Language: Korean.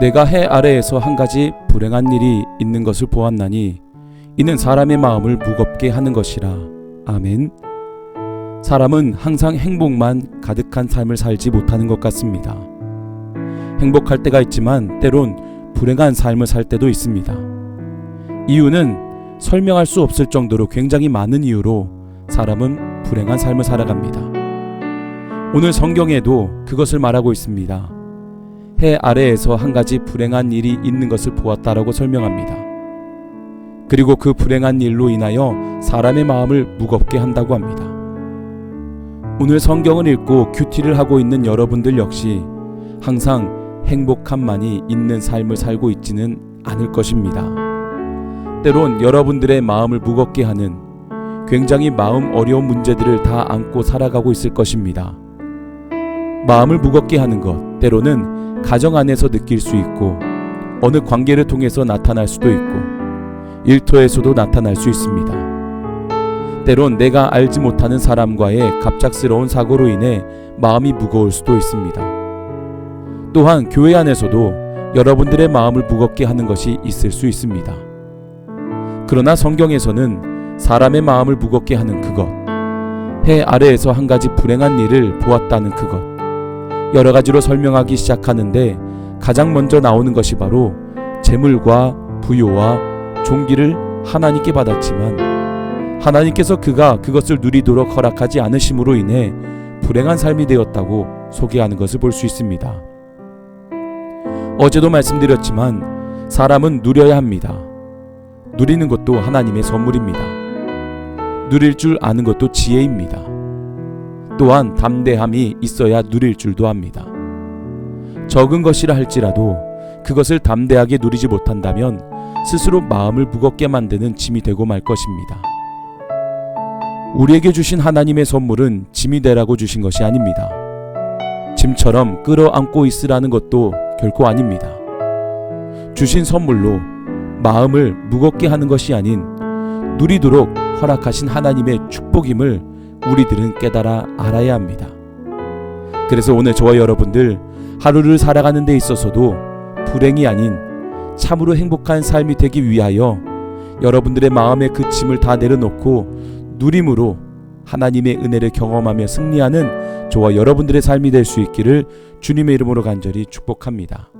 내가 해 아래에서 한 가지 불행한 일이 있는 것을 보았나니 이는 사람의 마음을 무겁게 하는 것이라. 아멘. 사람은 항상 행복만 가득한 삶을 살지 못하는 것 같습니다. 행복할 때가 있지만 때론 불행한 삶을 살 때도 있습니다. 이유는 설명할 수 없을 정도로 굉장히 많은 이유로 사람은 불행한 삶을 살아갑니다. 오늘 성경에도 그것을 말하고 있습니다. 해 아래에서 한 가지 불행한 일이 있는 것을 보았다라고 설명합니다. 그리고 그 불행한 일로 인하여 사람의 마음을 무겁게 한다고 합니다. 오늘 성경을 읽고 큐티를 하고 있는 여러분들 역시 항상 행복함만이 있는 삶을 살고 있지는 않을 것입니다. 때론 여러분들의 마음을 무겁게 하는 굉장히 마음 어려운 문제들을 다 안고 살아가고 있을 것입니다. 마음을 무겁게 하는 것, 때로는 가정 안에서 느낄 수 있고, 어느 관계를 통해서 나타날 수도 있고, 일터에서도 나타날 수 있습니다. 때론 내가 알지 못하는 사람과의 갑작스러운 사고로 인해 마음이 무거울 수도 있습니다. 또한 교회 안에서도 여러분들의 마음을 무겁게 하는 것이 있을 수 있습니다. 그러나 성경에서는 사람의 마음을 무겁게 하는 그것, 해 아래에서 한 가지 불행한 일을 보았다는 그것, 여러 가지로 설명하기 시작하는데 가장 먼저 나오는 것이 바로 재물과 부요와 종기를 하나님께 받았지만 하나님께서 그가 그것을 누리도록 허락하지 않으심으로 인해 불행한 삶이 되었다고 소개하는 것을 볼 수 있습니다. 어제도 말씀드렸지만 사람은 누려야 합니다. 누리는 것도 하나님의 선물입니다. 누릴 줄 아는 것도 지혜입니다. 또한 담대함이 있어야 누릴 줄도 압니다. 적은 것이라 할지라도 그것을 담대하게 누리지 못한다면 스스로 마음을 무겁게 만드는 짐이 되고 말 것입니다. 우리에게 주신 하나님의 선물은 짐이 되라고 주신 것이 아닙니다. 짐처럼 끌어안고 있으라는 것도 결코 아닙니다. 주신 선물로 마음을 무겁게 하는 것이 아닌 누리도록 허락하신 하나님의 축복임을 우리들은 깨달아 알아야 합니다. 그래서 오늘 저와 여러분들 하루를 살아가는 데 있어서도 불행이 아닌 참으로 행복한 삶이 되기 위하여 여러분들의 마음의 그 짐을 다 내려놓고 누림으로 하나님의 은혜를 경험하며 승리하는 저와 여러분들의 삶이 될 수 있기를 주님의 이름으로 간절히 축복합니다.